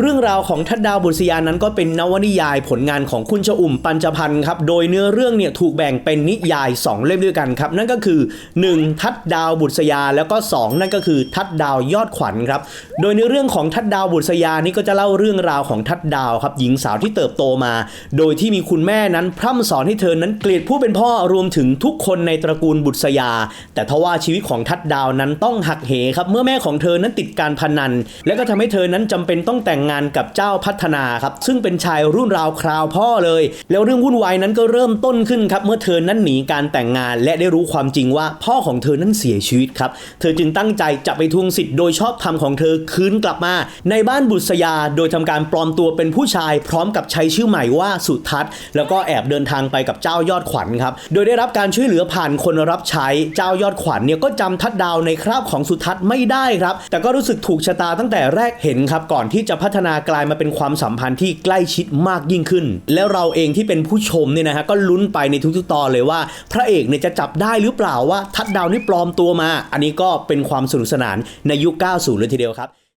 เรื่องราวของทัดดาวบุษยานั้นก็เป็นนวนิยายผลงานของคุณชอุ่มปัญจพันธ์ครับ โดยเนื้อเรื่องเนี่ยถูกแบ่งเป็นนิยาย 2 เล่มด้วยกันครับ นั่นก็คือ 1. ทัดดาวบุษยาแล้วก็ 2 นั่นก็คือทัดดาวยอดขวัญครับ โดยในเรื่องของทัดดาวบุษยานี่ก็จะเล่าเรื่องราวของทัดดาวครับหญิงสาวที่เติบโตมา โดยที่มีคุณแม่นั้นพร่ำสอนให้เธอนั้นเกลียดผู้เป็นพ่อรวมถึงทุกคนในตระกูลบุษยา แต่ทว่าชีวิตของทัดดาวนั้นต้องหักเหครับเมื่อแม่ของเธอนั้นติดการพนัน และก็ทำให้เธอนั้นจำเป็นต้องแต่งงานกับเจ้าพัฒนาครับซึ่งเป็นชายรุ่นราวคราวพ่อเลย แล้วเรื่องวุ่นวายนั้นก็เริ่มต้นขึ้นครับเมื่อเธอนั้นหนีการแต่งงาน และได้รู้ความจริงว่าพ่อของเธอนั้นเสียชีวิตครับเธอจึงตั้งใจจะไปทวงสิทธิ์โดยชอบธรรมของเธอคืนกลับมา ในบ้านบุษยาโดยทำการปลอมตัวเป็นผู้ชาย พร้อมกับใช้ชื่อใหม่ว่าสุทัศน์ แล้วก็แอบเดินทางไปกับเจ้ายอดขวัญครับโดยได้รับการช่วยเหลือผ่านคนรับใช้เจ้ายอดขวัญเนี่ยก็จำทัดดาวในคราบของสุทัศน์ไม่ได้ครับ แต่ก็รู้สึกถูกชะตาตั้งแต่แรกเห็นครับก่อนที่จะพัฒนากลายมาเป็นความสัมพันธ์ที่ใกล้ชิดมากยิ่งขึ้น แล้วเราเองที่เป็นผู้ชมเนี่ยนะฮะก็ลุ้นไปในทุกๆตอนเลยว่า พระเอกเนี่ยจะจับได้หรือเปล่าว่าทัดดาวนี่ปลอมตัวมา อันนี้ก็เป็นความสนุกสนานในยุค 90 เลยทีเดียวครับ